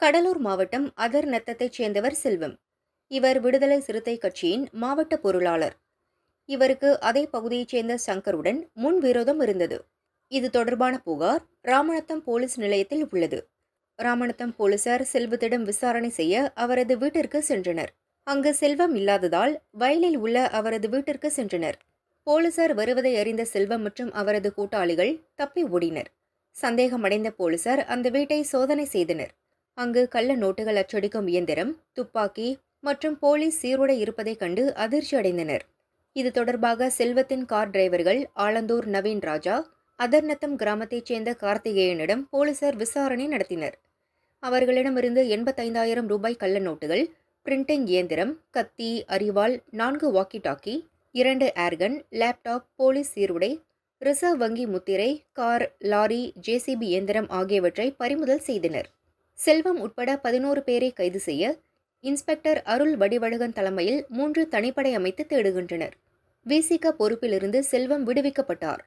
கடலூர் மாவட்டம் அதர் நத்தத்தைச் சேர்ந்தவர் செல்வம். இவர் விடுதலை சிறுத்தை கட்சியின் மாவட்ட பொருளாளர். இவருக்கு அதே பகுதியைச் சேர்ந்த சங்கருடன் முன் விரோதம் இருந்தது. இது தொடர்பான புகார் ராமநத்தம் போலீஸ் நிலையத்தில் உள்ளது. ராமநத்தம் போலீசார் செல்வத்திடம் விசாரணை செய்ய அவரது வீட்டிற்கு சென்றனர். அங்கு செல்வம் இல்லாததால் வயலில் உள்ள அவரது வீட்டிற்கு சென்றனர். போலீசார் வருவதை அறிந்த செல்வம் மற்றும் அவரது கூட்டாளிகள் தப்பி ஓடினர். சந்தேகமடைந்த போலீசார் அந்த வீட்டை சோதனை செய்தனர். அங்கு கள்ள நோட்டுகள் அச்சடிக்கும் இயந்திரம் துப்பாக்கி மற்றும் போலீஸ் சீருடை இருப்பதைக் கண்டு அதிர்ச்சி அடைந்தனர். இது தொடர்பாக செல்வத்தின் கார் டிரைவர்கள் ஆலந்தூர் நவீன் ராஜா அதர்நத்தம் கிராமத்தைச் சேர்ந்த கார்த்திகேயனிடம் போலீசார் விசாரணை நடத்தினர். அவர்களிடமிருந்து எண்பத்தைந்தாயிரம் ரூபாய் கள்ள நோட்டுகள் பிரிண்டிங் இயந்திரம் கத்தி அரிவாள் நான்கு வாக்கி டாக்கி இரண்டு ஏர்கன் லேப்டாப் போலீஸ் சீருடை ரிசர்வ் வங்கி முத்திரை கார் லாரி ஜேசிபி இயந்திரம் ஆகியவற்றை பறிமுதல் செய்தனர். செல்வம் உட்பட பதினோரு பேரை கைது செய்ய இன்ஸ்பெக்டர் அருள் வடிவழகன் தலைமையில் மூன்று தனிப்படை அமைத்து தேடுகின்றனர். விசிக பொறுப்பிலிருந்து செல்வம் விடுவிக்கப்பட்டார்.